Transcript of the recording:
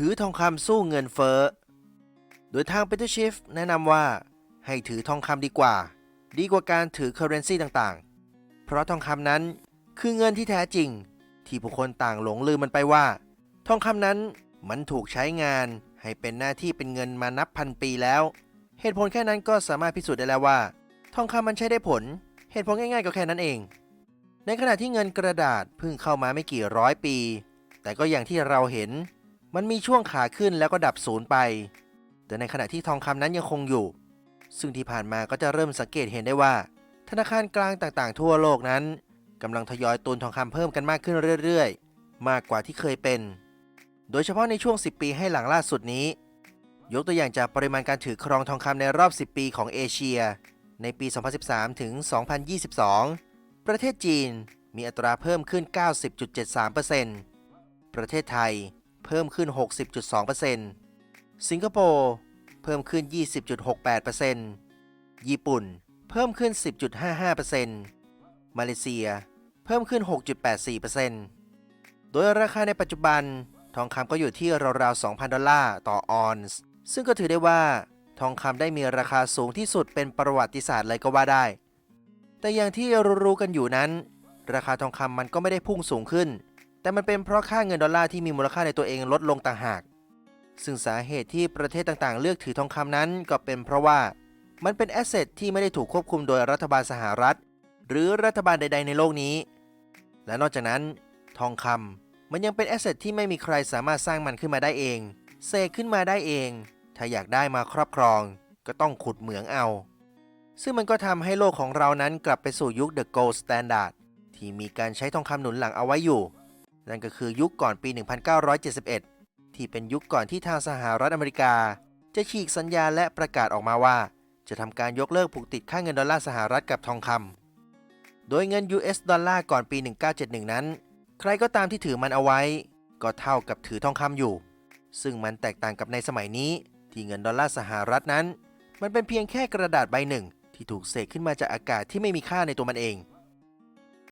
ถือทองคำสู้เงินเฟ้อ โดยทาง Peter Schiff แนะนำว่าให้ถือทองคำดีกว่า ดีกว่าการถือ currency ต่างๆ เพราะทองคำนั้นคือเงินที่แท้จริง ที่ผู้คนต่างหลงลืมมันไปว่า ทองคำนั้นมันถูกใช้งานให้เป็นหน้าที่เป็นเงินมานับพันปีแล้ว เหตุผลแค่นั้นก็สามารถพิสูจน์ได้แล้วว่า ทองคำมันใช้ได้ผล เหตุผลง่ายๆก็แค่นั้นเอง ในขณะที่เงินกระดาษเพิ่งเข้ามาไม่กี่ร้อยปี แต่ก็อย่างที่เราเห็น มันมีช่วงขาขึ้นแล้วก็ดับศูนย์ไป แต่ในขณะที่ทองคำนั้นยังคงอยู่ ซึ่งที่ผ่านมาก็จะเริ่มสังเกตเห็นได้ว่า ธนาคารกลางต่างๆ ทั่วโลกนั้นกำลังทยอยตุนทองคำเพิ่มกันมากขึ้นเรื่อยๆ มากกว่าที่เคยเป็น โดยเฉพาะในช่วง 10 ปีให้หลังล่าสุดนี้ ยกตัวอย่างจากปริมาณการถือครองทองคำในรอบ 10 ปีของเอเชีย ในปี 2013 ถึง 2022 ประเทศจีนมีอัตราเพิ่มขึ้น 90.73%ประเทศไทย เพิ่มขึ้น 60.2%สิงคโปร์เพิ่มขึ้น 20.68%ญี่ปุ่น เพิ่มขึ้น 10.55%มาเลเซีย เพิ่มขึ้น 6.84%โดยราคาในปัจจุบัน ทองคำก็อยู่ที่ราวๆ 2,000 ดอลลาร์ต่อออนซ์ ซึ่งก็ถือได้ว่า ทองคำได้มีราคาสูงที่สุดเป็นประวัติศาสตร์เลยก็ว่าได้ แต่อย่างที่รู้ๆกันอยู่นั้น ราคาทองคำมันก็ไม่ได้พุ่งสูงขึ้น แต่มันเป็นเพราะค่าเงินดอลลาร์ที่มีมูลค่าในตัวเองลดลงต่างหาก ซึ่งสาเหตุที่ประเทศต่างๆ เลือกถือทองคำนั้นก็เป็นเพราะว่ามันเป็นแอสเซทที่ไม่ได้ถูกควบคุมโดยรัฐบาลสหรัฐ หรือรัฐบาลใด ๆ ในโลกนี้ และนอกจากนั้น ทองคำมันยังเป็นแอสเซทที่ไม่มีใครสามารถสร้างมันขึ้นมาได้เองเสกขึ้นมาได้เอง ถ้าอยากได้มาครอบครอง ก็ต้องขุดเหมืองเอา ซึ่งมันก็ทำให้โลกของเรานั้นกลับไปสู่ยุค The Gold Standard ที่มีการใช้ทองคำหนุนหลังเอาไว้อยู่ นั่นก็คือยุคก่อนปี 1971 ที่เป็นยุคก่อนที่ทางสหรัฐอเมริกา จะฉีกสัญญาและประกาศออกมาว่า จะทำการยกเลิกผูกติดค่าเงินดอลลาร์สหรัฐกับทองคำโดยเงิน US ดอลลาร์ก่อนปี 1971 นั้น ใครก็ตามที่ถือมันเอาไว้ ก็เท่ากับถือทองคำอยู่ ซึ่งมันแตกต่างกับในสมัยนี้ ที่เงินดอลลาร์สหรัฐนั้น มันเป็นเพียงแค่กระดาษใบหนึ่ง ที่ถูกเสกขึ้นมาจากอากาศที่ไม่มีค่าในตัวมันเอง